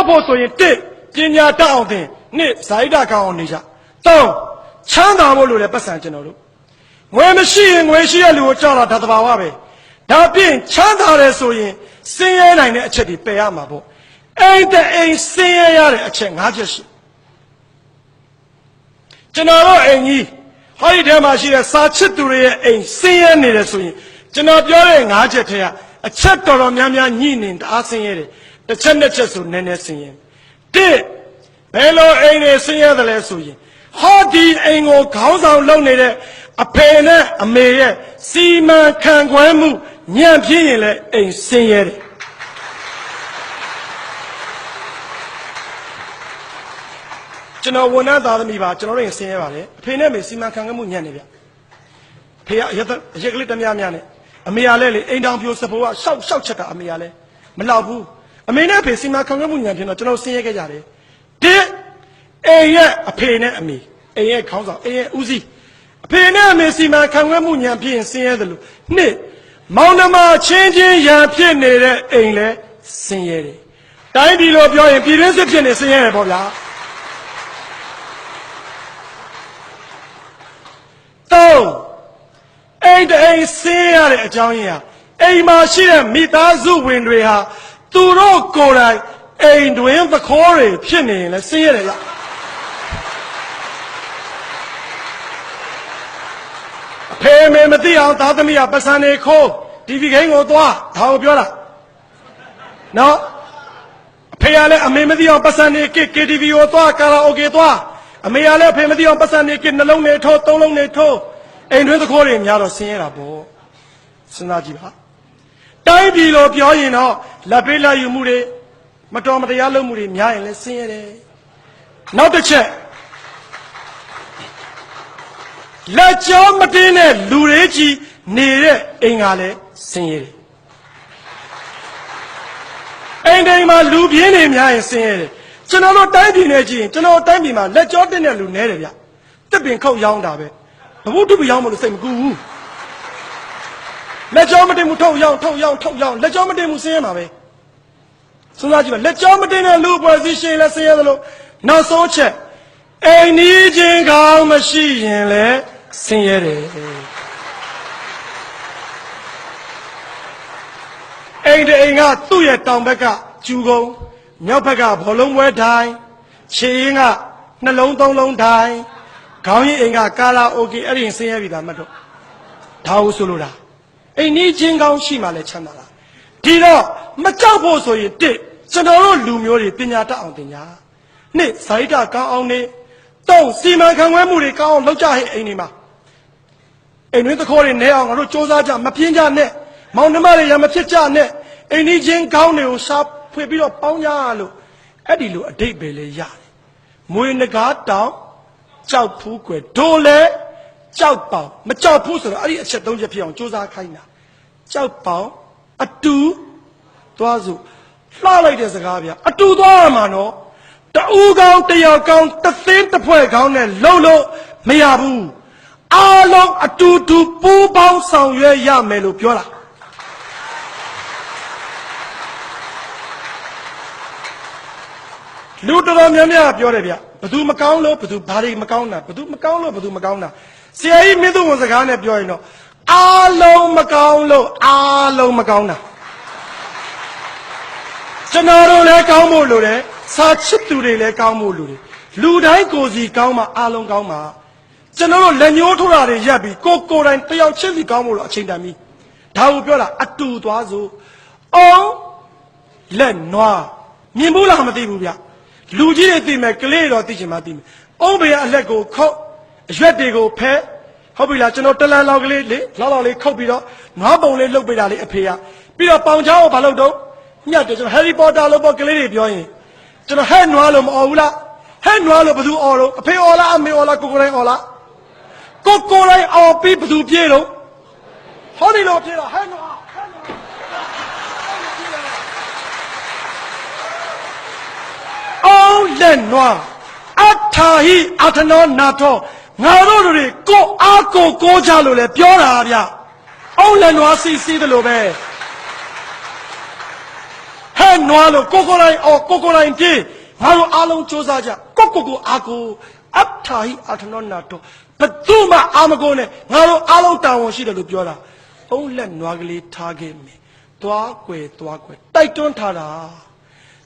က်ဖို့ဆိုရင်တစ်ပညာတတ်အောင်သင်နှစ်ဇာတိတကောင်းအောင်နေကြသုံးချမ်းသာဖို့လိုတယ်ပတ်စံကျွန်တော်တို့ငွေမရှိရင်ငွေရှိတဲ့လူကိုကြောက်တာဒါတဘာဝပဲဒါပြင်ချမ်းသာတယ်ဆိုရင်စင်းရဲနိုင်တဲ့အချက်တွေပယ်ရမှာပေါ့အိမ်တဲ့အိမ်စင်းရဲရတဲ့အချက်၅ချက်ရှိကျွန်တော်တို့အိမ်ကြီးဟောဒီထဲမှာရှိတဲ့စာချစ်သူတွေရဲ့အိမ်စင်းရဲနေတယ်ဆိုရင်ကျွန်တော်ပြောတဲ့၅ချက်ထဲကအချက်တော်တော်များများညှိနေတအားစင်းရဲတယ် တစ်ချက်နှစ်ချက်ဆိုနည်းနည်းစင်းရဲတစ်ဘယ်လိုအိမ်တွေစင်းရဲတယ်လဲဆိုရင်ဟောဒီအိမ်ကိုခေါင်းဆောင်လုပ်နေတဲ့အဖေနဲ့အမေရဲ့စီမံခန့်ခွဲမှုညံ့ပြင်းရင်လည်းအိမ်စင်းရဲတယ်ကျွန်တော်ဝန်ထမ်းသားသမီးပါကျွန်တော်တို့ရင်ဆင်းရဲပါတယ်အဖေနဲ့မေစီမံခန့်ခွဲမှုညံ့နေဗျဖေကအရက်အရက်ကလေးတမများများနဲ့အမေကလည်းလေအိမ်တောင်ပြိုစဖိုးကရှောက်ရှောက်ချက်ကအမေကလည်းမလောက်ဘူး အမေနဲ့အဖေစီမံခန့်ခွဲမှုညံ့ဖြစ်တော့ကျွန်တော်ဆင်းရဲခဲ့ကြတယ်ဒီအိမ်ရဲ့အဖေနဲ့အမေအိမ်ရဲ့ခေါင်းဆောင်အိမ်ရဲ့ဦးစီးအဖေနဲ့အမေစီမံခန့်ခွဲမှုညံ့ဖြစ်ရင်ဆင်းရဲတယ်လို့နှစ်မောင်နှမချင်းချင်းရံဖြစ်နေတဲ့အိမ်လဲဆင်းရဲတယ်တိုင်းပြည်လိုပြောရင်ပြည်တွင်းစစ်ဖြစ်နေဆင်းရဲတယ်ပေါ့ဗျာသုံးအိမ်တအိမ်ဆင်းရတဲ့အကြောင်းရင်းဟာအိမ်မှာရှိတဲ့မိသားစုဝင်တွေဟာ သူတို့ကိုယ်တိုင်အိမ်တွင်သခိုးတွေဖြစ်နေရင်လည်းဆင်းရဲတယ်လားအဖေမေမသိအောင်သားသမီးကပတ်စံနေခိုးတီဗီခိန်းကိုသွားဒါကိုပြောတာနော်အဖေကလည်းအမေမသိအောင်ပတ်စံနေက KTV ကိုသွားကာလာအိုကေသွားအမေကလည်းအဖေမသိအောင်ပတ်စံနေကနှလုံးနေထိုးသုံးလုံးနေထိုးအိမ်တွင်းသခိုးတွေများတော့ဆင်းရဲတာပေါ့စဉ်းစားကြည့်ပါ တိုင်းပြည်လိုပြောရင်တော့လက်ပေးလက်ယူမှုတွေမတော်မတရားလုပ်မှုတွေများရင်လည်းဆင်းရဲတယ်နောက်တစ်ချက်လက်ကြောမတင်းတဲ့လူတွေကြီးနေတဲ့အိမ်ကလည်းဆင်းရဲတယ်အိမ်တိုင်းမှာလူပြင်းနေများရင်ဆင်းရဲတယ်ကျွန်တော်တို့တိုင်းပြည်နဲ့ကြည့်ရင်ကျွန်တော်တိုင်းပြည်မှာလက်ကြောတက်တဲ့လူနဲတယ်ဗျတစ်ပင်ခုတ်ရောင်းတာပဲဘဝတုပရောင်းမလို့စိတ်မကူဘူး လက်ကြောမတင်ဘူးထုတ်ရောင်းထုတ်ရောင်းထုတ်ရောင်းလက်ကြောမတင်ဘူးဆင်းရဲမှာပဲစဉ်းစားကြည့်ပါလက်ကြောမတင်တဲ့လူပွဲစည်းရှင်လည်းဆင်းရဲသလိုနောက်ဆုံးချက်အိမ်နီးချင်းကောင်းမရှိရင်လည်းဆင်းရဲတယ်အိမ်တအိမ်ကသူ့ရဲ့တောင်ဘက်ကကျူကုန်းမြောက်ဘက်ကဘောလုံးပွဲတိုင်းခြေရင်းကနှလုံးသုံးလုံးတိုင်းခေါင်းရင်းအိမ်ကကာလာအိုကေအဲ့ဒီရင်ဆင်းရဲပြီသားမတ်တော့ဒါဟုဆိုလိုတာ အိမ်နီးချင်းကောင်းရှိမှလည်းချမ်းသာတာဒီတော့မကြောက်ဖို့ဆိုရင်တစ်ကျွန်တော်တို့လူမျိုးတွေပညာတတ်အောင်သင်ညာနှစ်ဇာတိတကောင်းအောင်နေသုံးစီမံခန့်ခွဲမှုတွေကောင်းအောင်လုပ်ကြဟဲ့အိမ်ဒီမှာအိမ်တွင်းသခိုးတွေနဲအောင်ငါတို့စ조사ကြမပြင်းကြနဲ့မောင်နှမတွေရမဖြစ်ကြနဲ့အိမ်ကြီးချင်းကောင်းတွေကိုရှာဖွေပြီးတော့ပေါင်းကြလို့အဲ့ဒီလိုအတိတ်ပဲလေရတယ်မွေနဂါတောင်ကြောက်ဖူးကွယ်ဒိုလဲ ကြောက်ပေါင်မကြောက်ဘူးဆိုတော့အဲ့ဒီအချက်သုံးချက်ဖြစ်အောင်စ조사ခိုင်းတာကြောက်ပေါင်အတူသွားစုလှလိုက်တဲ့စကားဗျအတူသွားရမှာနော်တူကောင်းတယောက်ကောင်းတစ်သင်းတစ်ဖွဲ့ကောင်းနဲ့လှုပ်လို့မရဘူးအားလုံးအတူတူပူးပေါင်းဆောင်ရွက်ရမယ်လို့ပြောတာလူတော်တော်များများပြောတယ်ဗျ ဘသူမကောင်းလို့ဘသူဘာတွေမကောင်းတာဘသူမကောင်းလို့ဘသူမကောင်းတာဆရာကြီးမင်းသူဝန်စကားနဲ့ပြောရင်တော့အားလုံးမကောင်းလို့အားလုံးမကောင်းတာကျွန်တော်တို့လည်းကောင်းဖို့လိုတယ်စာချစ်သူတွေလည်းကောင်းဖို့လိုတယ်လူတိုင်းကိုယ်စီကောင်းမှအားလုံးကောင်းမှာကျွန်တော်တို့လက်ညှိုးထိုးတာတွေရပ်ပြီးကိုယ်ကိုယ်တိုင်တယောက်ချင်းစီကောင်းဖို့လို့အချိန်တန်ပြီဒါကိုပြောတာအတူသွားစို့အောင်လက်နွားမြင်ဘူးလားမသိဘူးဗျ လူကြီးတွေသိမယ်ကလေးတွေတော့သိချင်မှသိမယ်အုံးဘေးကအလက်ကိုခုတ်အရွက်တွေကိုဖဲဟုတ်ပြီလားကျွန်တော်တလန်လောက်ကလေးလေလောက်လောက်လေးခုတ်ပြီးတော့နွားပုံလေးလှုပ်ပေးတာလေးအဖေကပြီးတော့ပေါင်ချောင်းကိုဘာလုပ်တော့ညတ်တယ်ကျွန်တော်ဟယ်ရီပေါ်တာလို့ပေါ့ကလေးတွေပြောရင်ကျွန်တော်ဟဲ့နွားလို့မအော်ဘူးလားဟဲ့နွားလို့ဘယ်သူအော်တော့အဖေအော်လားအမေအော်လားကိုကိုတိုင်းအော်လားကိုကိုတိုင်းအော်ပြီးဘယ်သူပြေတော့ဟောဒီလိုပြေတာဟဲ့နွားဟဲ့နွား အောင်လက်နွားအထာဟိအထနောနာထောငါတို့တွေကိုအားကိုကိုးကြလို့လဲပြောတာဗျအောင်လက်နွားစီစီတယ်လို့ပဲဟဲ့နွားလို့ကိုကိုတိုင်းအော်ကိုကိုတိုင်းပြေးငါတို့အားလုံးစူးစမ်းကြကိုကိုကိုအာကိုအပ်ထာဟိအာထနောနာတော့ဘသူမှအာမကိုနဲ့ငါတို့အားလုံးတာဝန်ရှိတယ်လို့ပြောတာအုံးလက်နွားကလေးထားခဲ့မယ်သွားကွယ်သွားကွယ်တိုက်တွန်းထားတာ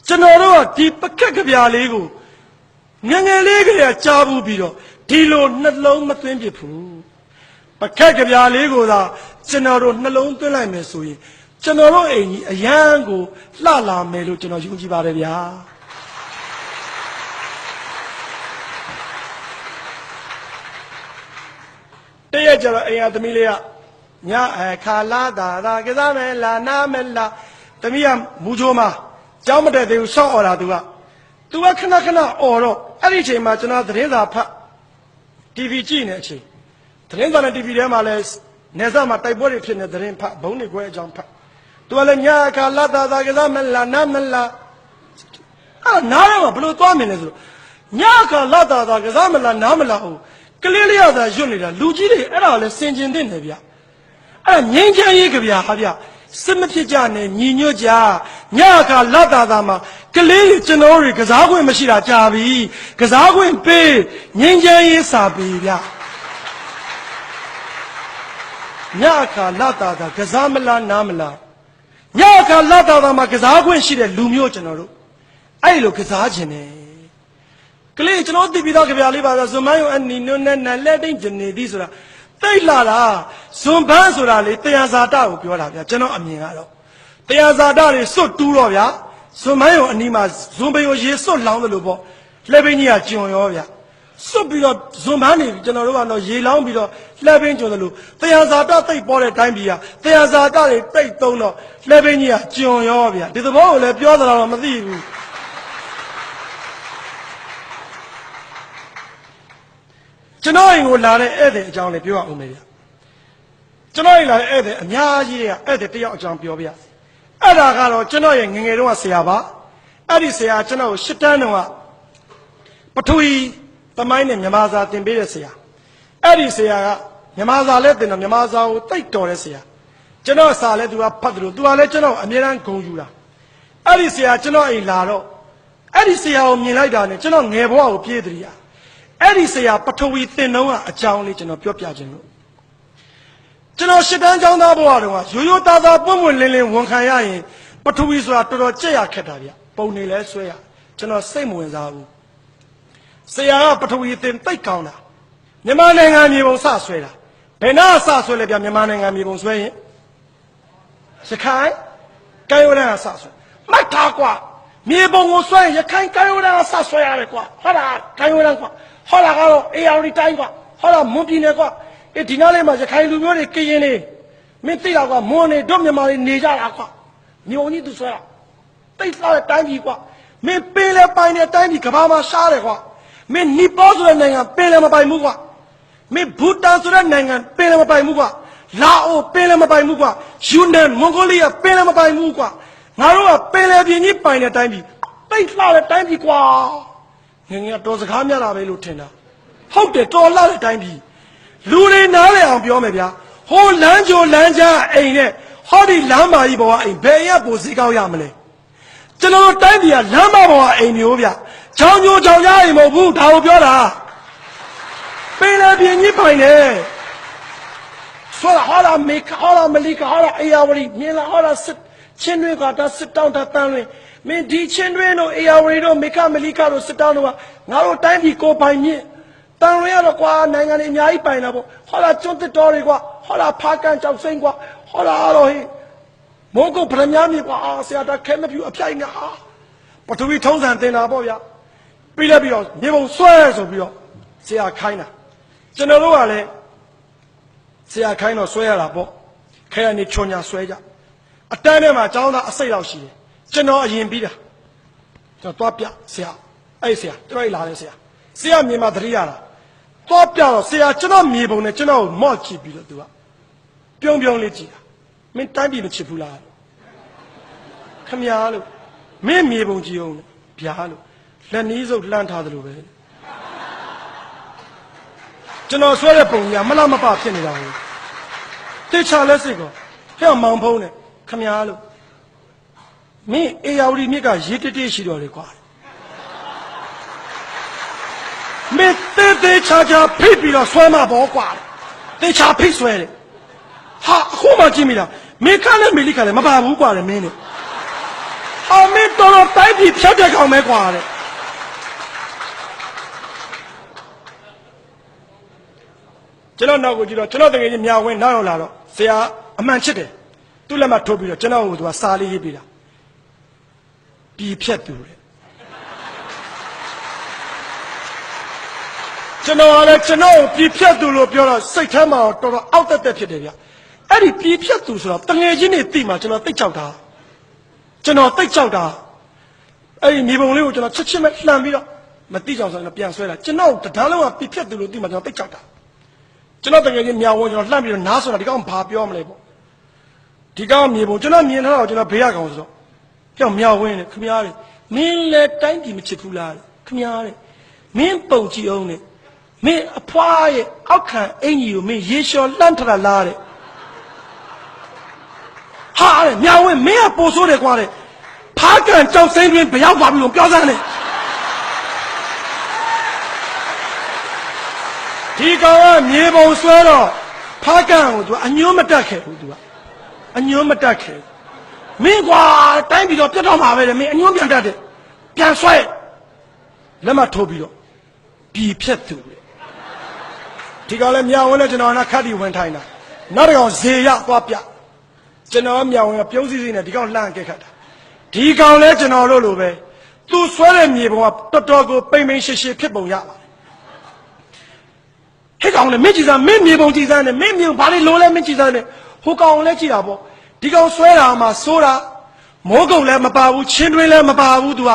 ကျွန်တော်တို့ကဒီပကက်ကဗျာလေးကိုငယ်ငယ်လေးကလေးကကြားဘူးပြီးတော့ဒီလိုနှလုံးမသွင်းပြဘူးပကက်ကဗျာလေးကိုသာကျွန်တော်တို့နှလုံးသွင်းလိုက်မယ်ဆိုရင်ကျွန်တော်တို့အိမ်ကြီးအရန်ကိုလှလာမယ်လို့ကျွန်တော်ယုံကြည်ပါတယ်ဗျာတည့်ရကြတော့အိမ်ကသမီးလေးကညအခါလာတာတာကစားမယ်လာနာမယ်လာသမီးကမူချိုးမှာ ကြောင်းမတက်သေးဘူးဆောက်អော်တာသူကသူကခဏခဏអော်တော့အဲ့ဒီအချိန်မှာကျွန်တော်သတင်းစာဖတ် TV ကြည့်နေတဲ့အချိန်သတင်းစာနဲ့ TV ထဲမှာလဲနေဆက်မှာတိုက်ပွဲတွေဖြစ်နေသတင်းဖတ်ဘုံတွေကွဲအကြောင်းဖတ်သူကလည်းညအခါလာတာတာကစားမယ်လာနာမယ်လာအဲ့နားတော့ဘယ်လိုသွားမလဲဆိုတော့ညအခါလာတာတာကစားမလားနားမလားဟုတ်ကလေးလေးရတာရွတ်နေတာလူကြီးတွေအဲ့ဒါကိုလည်းစင်ကျင်တဲ့နေဗျအဲ့ဒါငင်းချမ်းရေးကြဗျာဟာဗျစစ်မဖြစ်ကြနဲ့ညီညွတ်ကြ ညအခါလာတာတာမှာကလေးတွေကျွန်တော်တွေကစားခွင့်မရှိတာကြာပြီကစားခွင့်ပေးငင်းချမ်းရေးစာပေးဗျညအခါလာတာတာကစားမလားနားမလားညအခါလာတာတာမှာကစားခွင့်ရှိတဲ့လူမျိုးကျွန်တော်တို့အဲ့လိုကစားခြင်းနဲ့ကလေးကျွန်တော်သိပြီးသားကြပြလေးပါဆိုဇွန်မန်းယုံအနီနုနဲ့နလက်တိတ်ဂျနေသည်ဆိုတာတိတ်လာတာဇွန်ဘန်းဆိုတာလေတရားဇာတကိုပြောတာဗျာကျွန်တော်အမြင်ကတော့ တရားဇာတတွေစွတ်တူးတော့ဗျာဇွန်မန်းယုံအနီမှာဇွန်ပယိုရေစွတ်လောင်းတယ်လို့ပေါ့လက်ပင်းကြီးကကျွံရောဗျာစွတ်ပြီးတော့ဇွန်ဘန်းနေကျွန်တော်တို့ကတော့ရေလောင်းပြီးတော့လက်ပင်းကျွံတယ်လို့တရားဇာတတိတ်ပေါ်တဲ့တိုင်းပြည်ကတရားဇာတတွေတိတ်သုံးတော့လက်ပင်းကြီးကကျွံရောဗျာဒီသဘောကိုလည်းပြောသလားတော့မသိဘူးကျွန်တော်အိမ်ကိုလာတဲ့ဧည့်သည်အကြောင်းလေးပြောရအောင်မေဗျာကျွန်တော်အိမ်လာတဲ့ဧည့်သည်အများကြီးတွေကဧည့်သည်တယောက်အကြောင်းပြောပြ အဲ့ဒါကတော့ကျွန်တော်ရဲ့ငယ်ငယ်တုန်းကဆရာပါအဲ့ဒီဆရာကျွန်တော်ကိုရှစ်တန်းတုန်းကပထဝီသမိုင်းနဲ့မြမစာသင်ပေးတဲ့ဆရာအဲ့ဒီဆရာကမြမစာလည်းသင်တော့မြမစာကိုတိတ်တော်တဲ့ဆရာကျွန်တော်စာလည်းသူကဖတ်တယ်လို့သူကလည်းကျွန်တော်အမြဲတမ်းဂုဏ်ယူတာအဲ့ဒီဆရာကျွန်တော်အိမ်လာတော့အဲ့ဒီဆရာကိုမြင်လိုက်တာနဲ့ကျွန်တော်ငယ်ဘဝကိုပြေးတည်းရအဲ့ဒီဆရာပထဝီသင်တော့အကြောင်းလေးကျွန်တော်ပြောပြခြင်းလို့ ကျွန်တော်ရှစ်တန်းကျောင်းသားဘဝတုန်းကရိုးရိုးသားသားပွင့်ပွင့်လင်းလင်းဝန်ခံရရင်ပထဝီဆိုတာတော်တော်ကြက်ရခက်တာဗျပုံနေလဲဆွဲရကျွန်တော်စိတ်မဝင်စားဘူးဆရာကပထဝီသင်တိတ်ကောင်းတာမြန်မာနိုင်ငံမြေပုံစဆွဲတာဘယ်နာစဆွဲလဲဗျမြန်မာနိုင်ငံမြေပုံဆွဲရင်ရခိုင်ကိုင်ဝရံကစဆွဲမှတ်ထားကွာမြေပုံကိုဆွဲရင်ရခိုင်ကိုင်ဝရံကစဆွဲရတယ်ကွာဟုတ်လားကိုင်ဝရံကွာဟောလာကတော့အေယာရီတိုင်းကွာဟောလာမွန်ပြည်နယ်ကွာ အေးဒီနားလေးမှာရခိုင်လူမျိုးတွေကရင်နေမင်းသိတော့ကွာမွန်နေတို့မြန်မာတွေနေကြတာကွာမြေုံကြီးသူဆွဲတာတိတ်စားတဲ့တိုင်းပြည်ကွာမင်းပင်လေပိုင်တဲ့တိုင်းပြည်ကဘာမှာရှားတယ်ကွာမင်းနီပေါဆိုတဲ့နိုင်ငံပင်လေမပိုင်ဘူးကွာမင်းဘူတန်ဆိုတဲ့နိုင်ငံပင်လေမပိုင်ဘူးကွာလာအိုပင်လေမပိုင်ဘူးကွာယူနန်မွန်ဂိုလီးယားပင်လေမပိုင်ဘူးကွာငါတို့ကပင်လေပြည်ကြီးပိုင်တဲ့တိုင်းပြည်တိတ်စားတဲ့တိုင်းပြည်ကွာငယ်ငယ်ကတော်စကားများတာပဲလို့ထင်တာဟုတ်တယ်တော်လာတဲ့အတိုင်းပြီ လူတွေနားလည်အောင်ပြောမယ်ဗျာဟိုလမ်းကြိုလမ်းကြားအိမ်နဲ့ဟောဒီလမ်းမာကြီးပေါ်ကအိမ်ဘယ်ရက်ပိုစည်းကောက်ရမလဲကျွန်တော်တို့တိုင်းပြည်ကလမ်းမပေါ်ကအိမ်မျိုးဗျချောင်းညိုချောင်းကြားအိမ်မဟုတ်ဘူးဒါကိုပြောတာပင်လေပြင်းကြီးပိုင်တယ်ဆိုတော့ဟာလာမေခဟာလာမလီကဟာလာအေယာဝရီမြင်လာဟာလာစစ်ချင်းတွေကတာစစ်တောင်းတာတန်းလွင်မင်းဒီချင်းတွေတို့အေယာဝရီတို့မေခမလီကတို့စစ်တောင်းတို့ကငါတို့တိုင်းပြည်ကိုပိုင်မြင့် တန်လွင်ရတော့ကွာနိုင်ငံတွေအများကြီးပိုင်တာပေါ့ဟာလာကျွန်းတစ်တော်တွေကွာဟာလာဖားကန်ကြောက်စိမ့်ကွာဟာလာတော့ဟိမုန်းကုတ်ဗရမ ्या မြေကွာအာဆရာတခဲမပြူအပြိုင်ငါပထဝီထုံးစံတင်တာပေါ့ဗျာပြီးလက်ပြီးတော့မြေပုံဆွဲဆိုပြီးတော့ဆရာခိုင်းတာကျွန်တော်တို့ကလည်းဆရာခိုင်းတော့ဆွဲရတာပေါ့ခဲရနေချွန်ညာဆွဲကြအတန်းထဲမှာကျောင်းသားအစိတ်လောက်ရှိတယ်ကျွန်တော်အရင်ပြီးတာကျွန်တော်သွားပြဆရာအဲ့ဆရာကျွန်တော်လာတယ်ဆရာဆရာမြေမှာသတိရတာ သွားပြတော့ဆရာကျွန်တော်မြေပုံနဲ့ကျွန်တော်ကိုမော့ကြည့်ပြီးတော့သူကပြုံးပြုံးလေးကြည့်တာမင်းတိုင်းပြည်မချစ်ဘူးလားခမညာလို့မင်းမြေပုံကြည့်အောင်ဗျာလို့လက်နီးစုပ်လှမ်းထားသလိုပဲကျွန်တော်ဆွဲတဲ့ပုံကြီးကမလားမပဖြစ်နေတာကိုတေချာလက်စစ်ကောဟဲ့မောင်ဖုံးနဲ့ခမညာလို့မင်းအေယာဝတီမြစ်ကရေတတိရှိတော်လေကွာ မင်းတေးသေးချာချာဖိတ်ပြီးတော့ဆွဲမှာပေါ့ကွာတေးချာဖိတ်ဆွဲတယ်ဟာအခုမှကြည့်မိလားမင်းခါနဲ့မေလိခါလည်းမပါဘူးကွာလေမင်းနဲ့ဟာမင်းတော်တော်တိုက်ပြီးဖြတ်တဲ့ကောင်ပဲကွာတဲ့ကျွန်တော်နောက်ကိုကြည့်တော့ကျွန်တော်တကယ်ကြီးမြာဝင်းနောက်ရောက်လာတော့ဆရာအမှန်ချစ်တယ်သူ့လက်မှတ်ထိုးပြီးတော့ကျွန်တော်ကိုသူကစာလေးရေးပေးတာပြည်ဖြတ်သူတဲ့ ကျွန်တော်ကလည်းကျွန်တော်ကိုပြည်ဖြတ်သူလို့ပြောတော့စိတ်ထဲမှာတော်တော်အောက်တက်တက်ဖြစ်တယ်ဗျအဲ့ဒီပြည်ဖြတ်သူဆိုတော့တငယ်ချင်းတွေသိမှကျွန်တော်သိကြောက်တာကျွန်တော်သိကြောက်တာအဲ့ဒီမြေပုံလေးကိုကျွန်တော်ချက်ချင်းပဲလှမ်းပြီးတော့မသိကြောင်ဆိုရင်ပြန်ဆွဲတာကျွန်တော်တဒါလုံးကပြည်ဖြတ်သူလို့သိမှကျွန်တော်သိကြောက်တာကျွန်တော်တငယ်ချင်းမြောင်ဝကျွန်တော်လှမ်းပြီးတော့နားဆိုတာဒီကောင်ဘာပြောမလဲပေါ့ဒီကောင်မြေပုံကျွန်တော်မြင်ထားတော့ကျွန်တော်ဘေးရကောင်ဆိုတော့ပြောင်မြောက်ဝင်းနဲ့ခမည်းတော်မင်းလည်းတိုင်းပြည်မချစ်ဘူးလားတဲ့ခမည်းတော်မင်းပုံကြည့်အောင်နဲ့ မင်းအဖွားရဲ့အောက်ခံအင်ကြီးကိုမင်းရေလျှော်လှမ်းထတာလားတဲ့ဟာတဲ့မြောက်ဝင်းမင်းကပို့ဆိုးတယ်ကွာတဲ့ဖားကန်ကြောက်စိမ့်တွင်ဘရောက်ပါပြီလို့ပြောစမ်းတယ်ဒီကောင်ကမြေပုံဆွဲတော့ဖားကန်ကိုသူကအညွှန်းမတက်ခဲ့ဘူးသူကအညွှန်းမတက်ခဲ့ဘူးမင်းကွာတိုင်းပြီးတော့ပြတ်တော့မှာပဲလေမင်းအညွှန်းပြန်တတ်တယ်ပြန်ဆွဲလက်မထိုးပြီးတော့ပြည်ဖြတ်သူလေ ဒီကောင်လည်းမြောင်ဝင်လဲကျွန်တော်ကခတ်တီဝင်ထိုင်တာနောက်တစ်ကောင်ဇေရသွားပြကျွန်တော်မြောင်ဝင်ကပြုံးစည်းစည်းနဲ့ဒီကောင်လှမ်းကဲခတ်တာဒီကောင်လည်းကျွန်တော်တို့လိုပဲသူဆွဲတဲ့မြေပုံကတော်တော်ကိုပိမ့်ပိမ့်ရှည်ရှည်ဖြစ်ပုံရပါတယ်ဟဲ့ကောင်လည်းမင်းကြည်စားမင်းမြေပုံကြည်စားနဲ့မင်းမြေပုံဘာလို့လိုလဲမင်းကြည်စားနဲ့ဟိုကောင်လည်းကြည်တာပေါ့ဒီကောင်ဆွဲတာမှစိုးတာမိုးကုတ်လည်းမပါဘူးချင်းတွင်းလည်းမပါဘူးသူက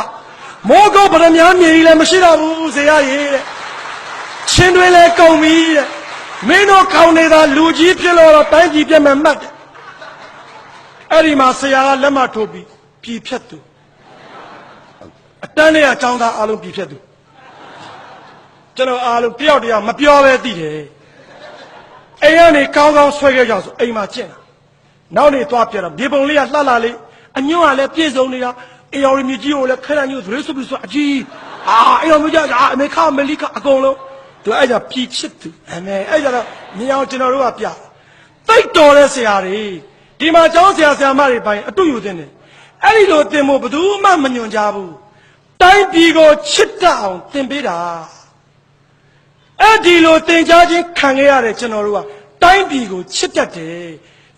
မိုးကုတ်ဗရမ ्या မြေကြီးလည်းမရှိတော့ဘူးဇေယရေတဲ့ ချင်းတွင်းလည်းကုန်ပြီတဲ့မင်းတို့ခေါင်းနေတာလူကြီးဖြစ်လို့တော့တိုင်းပြည်ပြတ်မဲ့မှတ်တယ်အဲ့ဒီမှာဆရာကလက်မထိုးပြီးပြည်ဖြတ်သူအတန်းနဲ့အကြောင်းသားအားလုံးပြည်ဖြတ်သူကျွန်တော်အားလုံးတယောက်တယောက်မပြောပဲသိတယ်အိမ်ကနေကောင်းကောင်းဆွဲခဲ့ကြဆိုအိမ်မှာကျင့်တာနောက်နေသွားပြတော့မြေပုံလေးကလှလှလေးအညွန့်ကလည်းပြည့်စုံနေတာအေယော်ရီမြကြီးကိုလည်းခဲရညို့သရေဆုပ်ပြီးဆိုအကြီးအာအေယော်မြကြီးကအမေခအမေလိကအကုန်လုံး သူအဲ့ကြပြည်ချစ်သူအမေအဲ့ကြတော့မြင်အောင်ကျွန်တော်တို့ကပြတိတ်တော်တဲ့ဆရာတွေဒီမှာကျောင်းဆရာဆရာမတွေပိုင်းအတူယူတင်တယ်အဲ့ဒီလိုတင်ဖို့ဘယ်သူမှမညွန်ကြဘူးတိုင်းပြည်ကိုချစ်တတ်အောင်တင်ပေးတာအဲ့ဒီလိုတင်ကြားခြင်းခံခဲ့ရတဲ့ကျွန်တော်တို့ကတိုင်းပြည်ကိုချစ်တတ်တယ်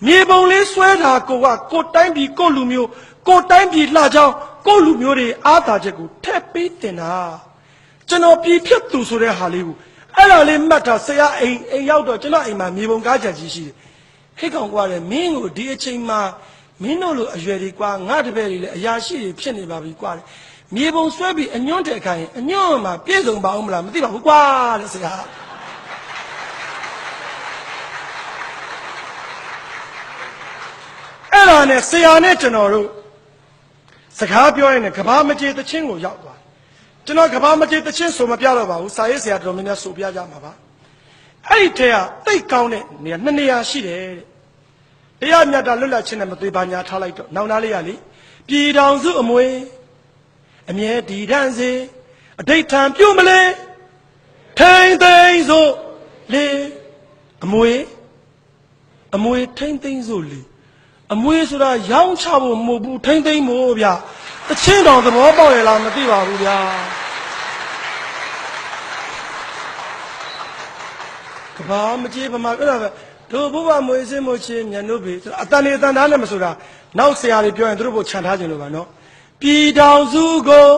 မြေပုံလေးဆွဲတာကိုကကိုတိုင်းပြည်ကိုလူမျိုးကိုတိုင်းပြည်လှကြောင်းကိုလူမျိုးတွေအားသာချက်ကိုထက်ပေးတင်တာကျွန်တော်ပြည်ဖြစ်သူဆိုတဲ့ဟာလေးကို အဲ့ဒါလေးမှတ်တာဆရာအိမ်အိမ်ရောက်တော့ကျွန်တော်အိမ်မှာမြေပုံကားချက်ကြီးရှိတယ်ခိတ်ကောင်ကွာတယ်မင်းကိုဒီအချိန်မှာမင်းတို့လိုအရွယ်တွေကွာငါတပည့်တွေလည်းအရာရှိတွေဖြစ်နေပါပြီကွာမြေပုံဆွဲပြီးအညွန့်တဲ့ခိုင်းအညွန့်မှာပြည့်စုံပါအောင်မလားမသိပါဘူးကွာတဲ့ဆရာအဲ့ဒါနဲ့ဆရာနဲ့ကျွန်တော်တို့စကားပြောရင်လည်းကဘာမကြေတချင်းကိုရောက်သွားတယ် ကျွန်တော်ကဘာမကြေတချင်းဆိုမပြတော့ပါဘူးစာရေးဆရာတော်များများဆိုပြကြမှာပါအဲ့ဒီထဲကတိတ်ကောင်းတဲ့နေရာနှစ်နေရာရှိတယ်တဲ့တရားမြတ်တာလွတ်လပ်ခြင်းနဲ့မသွေးပါညာထားလိုက်တော့နောက်သားလေးကလေပြည်တော်စုအမွေအမြဲတည်တံ့စေအဋိဋ္ဌံပြုမလဲထိမ့်သိမ့်စို့လေအမွေအမွေထိမ့်သိမ့်စို့လေအမွေဆိုတာရောင်းချဖို့မဟုတ်ဘူးထိမ့်သိမ့်ဖို့ဗျ တချင်းတော်သဘောပေါက်ရလားမသိပါဘူးဗျာကဘာမကြေးဗမာအဲ့ဒါပဲတို့ဘုရားမွေစင်းမချင်းမြန်တို့ပြီအတန်နေအတန်သားနဲ့မဆိုတာနောက်ဆရာတွေပြောရင်တို့ဘုခြံထားခြင်းလို့ပါနော်ပြည်တော်စုကို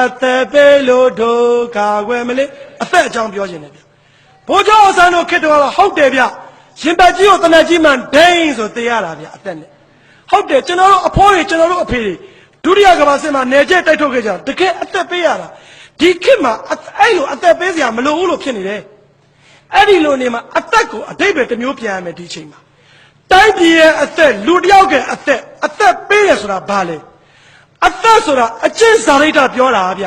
အသက်ပေးလို့ဒုက္ခွယ်မလေးအသက်အကြောင်းပြောခြင်းနဲ့ဗျဘိုးကျောင်းအစံတို့ခစ်တော်ကဟုတ်တယ်ဗျရှင်ပတ်ကြီးကိုတနတ်ကြီးမှန်ဒိန်းဆိုတေးရတာဗျအသက်နဲ့ဟုတ်တယ်ကျွန်တော်တို့အဖိုးတွေကျွန်တော်တို့အဖေတွေ ဒုတိယကမ္ဘာစစ်မှာနေကျက်တိုက်ထုတ်ခဲ့ကြတာတကယ်အသက်ပေးရတာဒီခေတ်မှာအဲ့လိုအသက်ပေးစရာမလိုဘူးလို့ဖြစ်နေတယ်အဲ့ဒီလိုနေမှာအသက်ကိုအတိတ်ပဲတစ်မျိုးပြန်ရမယ်ဒီချိန်မှာတိုင်းပြည်ရဲ့အသက်လူတစ်ယောက်ရဲ့အသက်အသက်ပေးရဆိုတာဘာလဲအသက်ဆိုတာအကျင့်စာရိတ္တပြောတာဗျ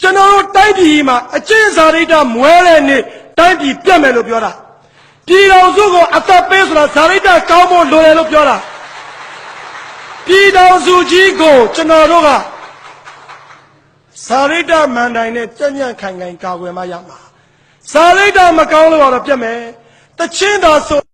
ကျွန်တော်တို့တိုင်းပြည်မှာအကျင့်စာရိတ္တမွဲတဲ့နေ့တိုင်းပြည်ပြတ်မယ်လို့ပြောတာပြည်တော်စုကိုအသက်ပေးဆိုတာဇာရိတ္တကောင်းဖို့လိုတယ်လို့ပြောတာ ပြည်တော်စုကြီးကိုကျွန်တော်တို့ကစာရိတ္တမန်တိုင်နဲ့ကြံ့ကြံ့ခိုင်ခိုင်ကာကွယ်မှရမှာစာရိတ္တမကောင်းလို့တော့ပြတ်မယ်တချင်းတော်ဆို